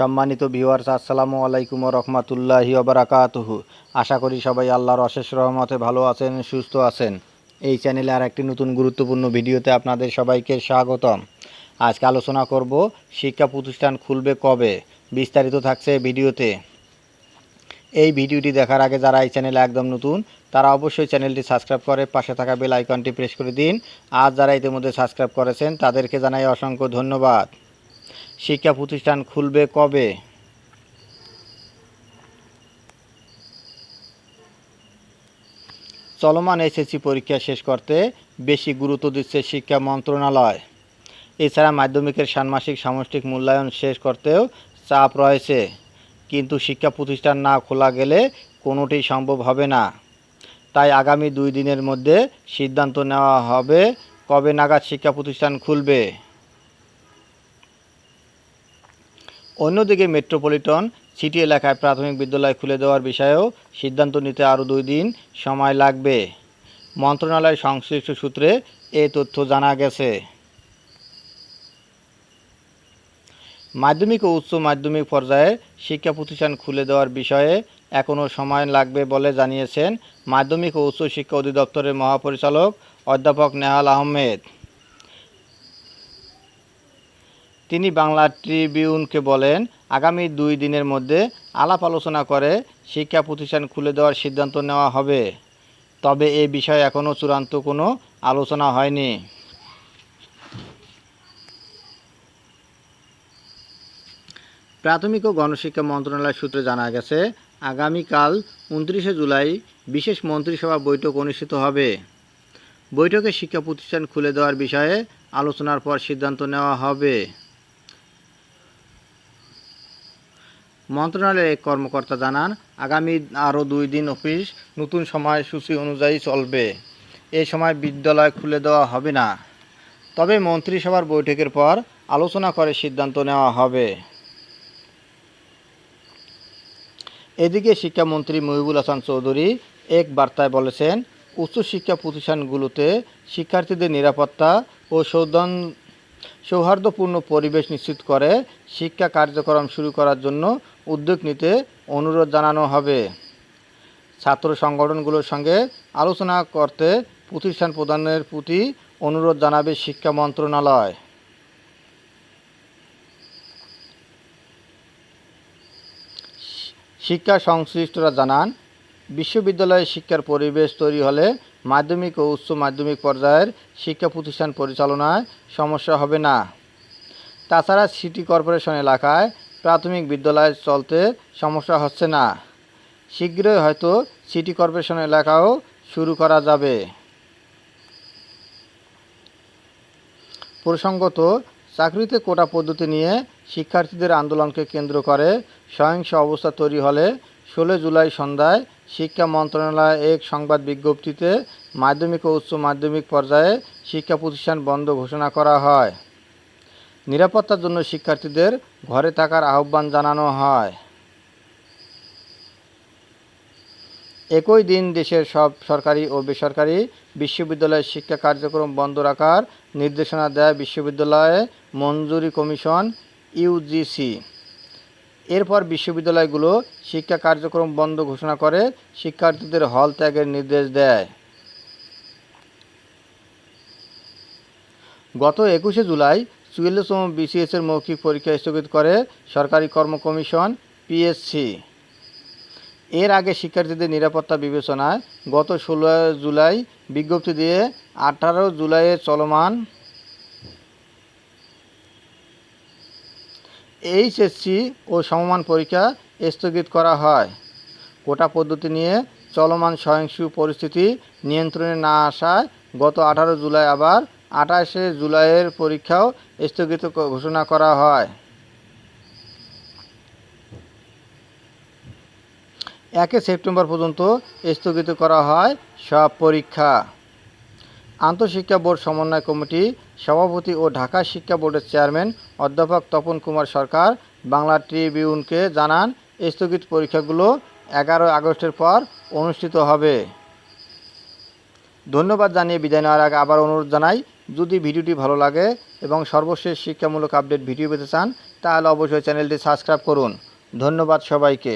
সম্মানিত ভিউয়ার্স আসসালামু আলাইকুম রহমতুল্লাহি ওবরাকাতুহু। আশা করি সবাই আল্লাহর অশেষ রহমতে ভালো আছেন, সুস্থ আছেন। এই চ্যানেলে আর একটি নতুন গুরুত্বপূর্ণ ভিডিওতে আপনাদের সবাইকে স্বাগতম। আজকে আলোচনা করব, শিক্ষা প্রতিষ্ঠান খুলবে কবে? বিস্তারিত থাকছে ভিডিওতে। এই ভিডিওটি দেখার আগে যারা এই চ্যানেলে একদম নতুন, তারা অবশ্যই চ্যানেলটি সাবস্ক্রাইব করে পাশে থাকা বেল আইকনটি প্রেস করে দিন। আর যারা ইতিমধ্যে সাবস্ক্রাইব করেছেন, তাদেরকে জানাই অসংখ্য ধন্যবাদ। শিক্ষা প্রতিষ্ঠান খুলবে কবে? চলমান এসএসসি পরীক্ষা শেষ করতে বেশি গুরুত্ব দিচ্ছে শিক্ষা মন্ত্রণালয়। এছাড়া মাধ্যমিকের ষান্মাসিক সামষ্টিক মূল্যায়ন শেষ করতেও চাপ রয়েছে। কিন্তু শিক্ষা প্রতিষ্ঠান না খোলা গেলে কোনোটি সম্ভব হবে না। তাই আগামী দুই দিনের মধ্যে সিদ্ধান্ত নেওয়া হবে কবে নাগাদ শিক্ষা প্রতিষ্ঠান খুলবে। অন্যদিকে মেট্রোপলিটন সিটি এলাকায় প্রাথমিক বিদ্যালয় খুলে দেওয়ার বিষয়েও সিদ্ধান্ত নিতে আরও দুই দিন সময় লাগবে। মন্ত্রণালয় সংশ্লিষ্ট সূত্রে এ তথ্য জানা গেছে। মাধ্যমিক ও উচ্চ মাধ্যমিক পর্যায়ে শিক্ষা প্রতিষ্ঠান খুলে দেওয়ার বিষয়ে এখনও সময় লাগবে বলে জানিয়েছেন মাধ্যমিক ও উচ্চ শিক্ষা অধিদপ্তরের মহাপরিচালক অধ্যাপক নেহাল আহমেদ। তিনি বাংলা ট্রিবিউনকে বলেন, আগামী দুই দিনের মধ্যে আলাপ আলোচনা করে শিক্ষা প্রতিষ্ঠান খুলে দেওয়ার সিদ্ধান্ত নেওয়া হবে। তবে এ বিষয়ে এখনও চূড়ান্ত কোনো আলোচনা হয়নি। প্রাথমিক ও গণশিক্ষা মন্ত্রণালয় সূত্রে জানা গেছে, আগামীকাল উনত্রিশে জুলাই বিশেষ মন্ত্রিসভা বৈঠক অনুষ্ঠিত হবে। বৈঠকে শিক্ষা প্রতিষ্ঠান খুলে দেওয়ার বিষয়ে আলোচনার পর সিদ্ধান্ত নেওয়া হবে। মন্ত্রণালয়ের এক কর্মকর্তা জানান, আগামী আরও দুই দিন অফিস নতুন সময়সূচি অনুযায়ী চলবে। এ সময় বিদ্যালয় খুলে দেওয়া হবে না। তবে মন্ত্রিসভার বৈঠকের পর আলোচনা করে সিদ্ধান্ত নেওয়া হবে। এদিকে শিক্ষামন্ত্রী মহিবুল হাসান চৌধুরী এক বার্তায় বলেছেন, উচ্চশিক্ষা প্রতিষ্ঠানগুলোতে শিক্ষার্থীদের নিরাপত্তা ও সৌদন সৌহার্দ্যপূর্ণ পরিবেশ নিশ্চিত করে শিক্ষা কার্যক্রম শুরু করার জন্য উদ্যোগ নিতে অনুরোধ জানানো হবে। ছাত্র সংগঠনগুলোর সঙ্গে আলোচনা করতে প্রতিষ্ঠান প্রদানের প্রতি অনুরোধ জানাবে শিক্ষা মন্ত্রণালয়। শিক্ষা সংশ্লিষ্টরা জানান, বিশ্ববিদ্যালয়ে শিক্ষার পরিবেশ তৈরি হলে মাধ্যমিক ও উচ্চ মাধ্যমিক পর্যায়ের শিক্ষা প্রতিষ্ঠান পরিচালনায় সমস্যা হবে না। তাছাড়া সিটি কর্পোরেশন এলাকায় প্রাথমিক বিদ্যালয় চলতে সমস্যা হচ্ছে না। শীঘ্রই হয়তো সিটি কর্পোরেশন এলাকাও শুরু করা যাবে। প্রসঙ্গত, চাকরিতে কোটা পদ্ধতি নিয়ে শিক্ষার্থীদের আন্দোলনকে কেন্দ্র করে সহিংস অবস্থা তৈরি হলে ষোলো জুলাই সন্ধ্যায় শিক্ষা মন্ত্রণালয় এক সংবাদ বিজ্ঞপ্তিতে মাধ্যমিক ও উচ্চ মাধ্যমিক পর্যায়ে শিক্ষা প্রতিষ্ঠান বন্ধ ঘোষণা করা হয়। নিরাপত্তার জন্য শিক্ষার্থীদের ঘরে থাকার আহ্বান জানানো হয়। একই দিন দেশের সব সরকারি ও বেসরকারি বিশ্ববিদ্যালয়ের শিক্ষা কার্যক্রম বন্ধ রাখার নির্দেশনা দেয় বিশ্ববিদ্যালয়ে মঞ্জুরি কমিশন ইউজিসি এরপর বিশ্ববিদ্যালয়গুলো শিক্ষা কার্যক্রম বন্ধ ঘোষণা করে শিক্ষার্থীদের হল ত্যাগের নির্দেশ দেয়। গত একুশে জুলাই চুয়াল্লিশতম বিসিএসের মৌখিক পরীক্ষা স্থগিত করে সরকারি কর্ম কমিশন পিএসসি। এর আগে শিক্ষার্থীদের নিরাপত্তা বিবেচনায় গত ষোলো জুলাই বিজ্ঞপ্তি দিয়ে আঠারো জুলাইয়ে চলমান এইচএসসি ও সমমান পরীক্ষা স্থগিত করা হয়। কোটা পদ্ধতি নিয়ে চলমান সহিংস পরিস্থিতি নিয়ন্ত্রণে না আসায় গত আঠারো জুলাই আবার আঠাশে জুলাইয়ের পরীক্ষাও স্থগিত ঘোষণা করা হয়। একে সেপ্টেম্বর পর্যন্ত স্থগিত করা হয় সব পরীক্ষা। আন্তঃশিক্ষা বোর্ড সমন্বয় কমিটি সভাপতি ও ঢাকা শিক্ষা বোর্ডের চেয়ারম্যান অধ্যাপক তপন কুমার সরকার বাংলা ট্রিবিউনকে জানান, স্থগিত পরীক্ষাগুলো এগারো আগস্টের পর অনুষ্ঠিত হবে। ধন্যবাদ জানিয়ে বিদায় নেওয়ার আগে আবার অনুরোধ জানাই, যদি ভিডিওটি ভালো লাগে এবং সর্বশেষ শিক্ষামূলক আপডেট ভিডিও পেতে চান, তাহলে অবশ্যই চ্যানেলটি সাবস্ক্রাইব করুন। ধন্যবাদ সবাইকে।